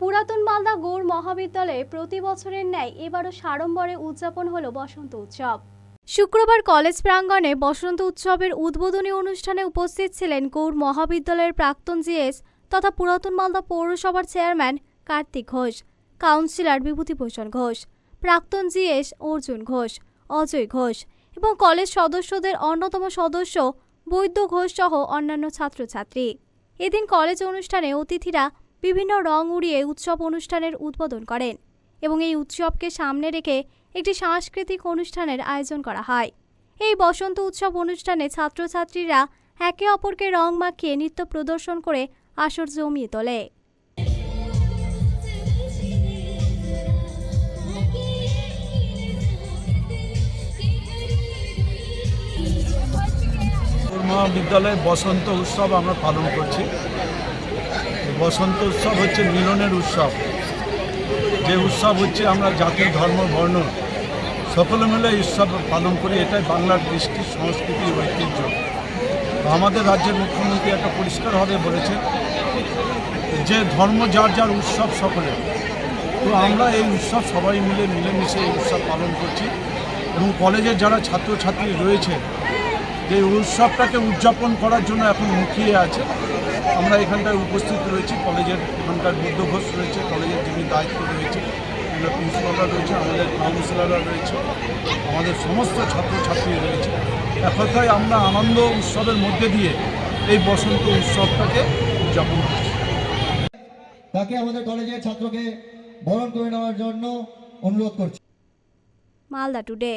পুরাতন মালদা গৌড় মহাবিদ্যালয়ে প্রতি বছরের ন্যায় এবারও সাড়ম্বরে উদযাপন হলো বসন্ত উৎসব। শুক্রবার কলেজ প্রাঙ্গণে বসন্ত উৎসবের উদ্বোধনী অনুষ্ঠানে উপস্থিত ছিলেন গৌড় মহাবিদ্যালয়ের প্রাক্তন জিএস তথা পুরাতন মালদা পৌরসভার চেয়ারম্যান কার্তিক ঘোষ, কাউন্সিলর বিভূতিভূষণ ঘোষ, প্রাক্তন জিএস অর্জুন ঘোষ, অজয় ঘোষ এবং কলেজ সদস্যদের অন্যতম সদস্য বৈদ্য ঘোষ সহ অন্যান্য ছাত্রছাত্রী। এদিন কলেজ অনুষ্ঠানে অতিথিরা বিভিন্ন রং উড়িয়ে উৎসব অনুষ্ঠানের উদ্বোধন করেন এবং এই উৎসবকে সামনে রেখে একটি সাংস্কৃতিক অনুষ্ঠানের আয়োজন করা হয়। এই বসন্ত উৎসব অনুষ্ঠানে ছাত্রছাত্রীরা একে অপরকে রং মাখিয়ে নৃত্য প্রদর্শন করে আসর জমিয়ে তোলে। মহাবিদ্যালয়ে বসন্ত উৎসব আমরা পালন করছি। বসন্ত উৎসব হচ্ছে মিলনের উৎসব। যে উৎসব হচ্ছে আমরা জাতি, ধর্ম, বর্ণ, সকলে মিলে উৎসব পালন করি, এটাই বাংলার কৃষ্টি, সংস্কৃতি, ঐতিহ্য। আমাদের রাজ্যের মুখ্যমন্ত্রী একটা পরিষ্কারভাবে বলেছেন যে ধর্ম যার যার উৎসব সকলে তো আমরা এই উৎসব সবাই মিলে মিলেমিশে এই উৎসব পালন করছি এবং কলেজের যারা ছাত্রছাত্রী রয়েছে, যে উৎসবটাকে উদযাপন করার জন্য এখন মুখিয়ে আছে। আমরা এখানটায় উপস্থিত রয়েছি কলেজের এখানকার বুদ্ধ ঘোষ রয়েছে কলেজের যিনি দায়িত্ব রয়েছে আমরা প্রিন্সিপালরা রয়েছে আমাদের কাউন্সিলররা রয়েছে আমাদের সমস্ত ছাত্রছাত্রী রয়েছে। এক কথায় আমরা আনন্দ উৎসবের মধ্যে দিয়ে এই বসন্ত উৎসবটাকে উদযাপন করছি। তাকে আমাদের কলেজের ছাত্রকে বরণ করে নেওয়ার জন্য অনুরোধ করছি। মালদা টুডে।